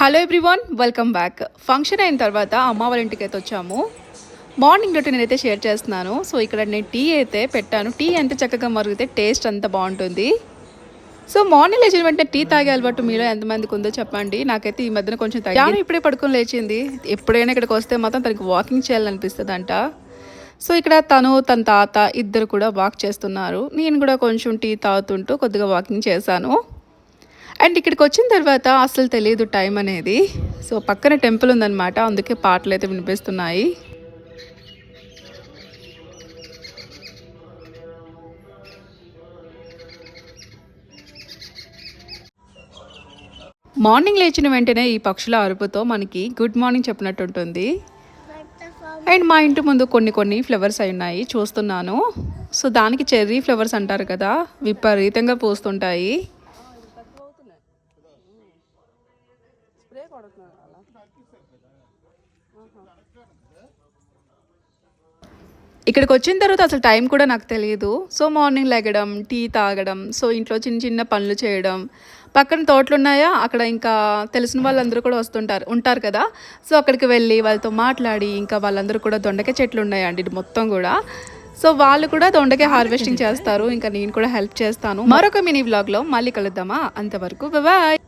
Hello everyone welcome back function అయిన తర్వాత అమ్మ వాళ్ళ ఇంటికి అయితే వచ్చాము. మార్నింగ్ రొటీన్ నేనైతే షేర్ చేస్తున్నాను. సో ఇక్కడ నేను టీ అయితే పెట్టాను. టీ ఎంత చక్కగా మరిగితే టేస్ట్ అంత బాగుంటుంది. సో మార్నింగ్ లేచిన వెంటనే టీ తాగే అలవాటు మీలో ఎంతమందికి ఉందో చెప్పండి. నాకైతే ఈ మధ్యన కొంచెం తగ్గి ఇప్పుడే పడుకొని లేచింది. ఎప్పుడైనా ఇక్కడికి వస్తే మాత్రం తనకి వాకింగ్ చేయాలనిపిస్తుంది అంట సో ఇక్కడ తను తన తాత ఇద్దరు కూడా వాక్ చేస్తున్నారు. నేను కూడా కొంచెం టీ తాగుతుంటూ కొద్దిగా వాకింగ్ చేశాను. అండ్ ఇక్కడికి వచ్చిన తర్వాత అసలు తెలియదు టైం అనేది. సో పక్కన టెంపుల్ ఉందన్నమాట. అందుకే పాటలు అయితే వినిపిస్తున్నాయి. మార్నింగ్ లేచిన వెంటనే ఈ పక్షుల అరుపుతో మనకి గుడ్ మార్నింగ్ చెప్పినట్టు ఉంటుంది. అండ్ మా ఇంటి ముందు కొన్ని కొన్ని ఫ్లవర్స్ అయి ఉన్నాయి. చూస్తున్నాను. సో దానికి చెర్రీ ఫ్లవర్స్ అంటారు కదా విపరీతంగా పూస్తుంటాయి. ఇక్కడికి వచ్చిన తర్వాత అసలు టైం కూడా నాకు తెలియదు. సో మార్నింగ్ లెగడం టీ తాగడం సో ఇంట్లో చిన్న చిన్న పనులు చేయడం. పక్కన తోటలు ఉన్నాయా అక్కడ ఇంకా తెలిసిన వాళ్ళందరూ కూడా వస్తుంటారు ఉంటారు కదా. సో అక్కడికి వెళ్ళి వాళ్ళతో మాట్లాడి ఇంకా వాళ్ళందరూ కూడా దొండకాయ చెట్లు ఉన్నాయండి మొత్తం కూడా. సో వాళ్ళు కూడా దొండకాయ హార్వెస్టింగ్ చేస్తారు. ఇంకా నేను కూడా హెల్ప్ చేస్తాను. మరొక మినీ వ్లాగ్లో మళ్ళీ కలుద్దామా? అంతవరకు బాయ్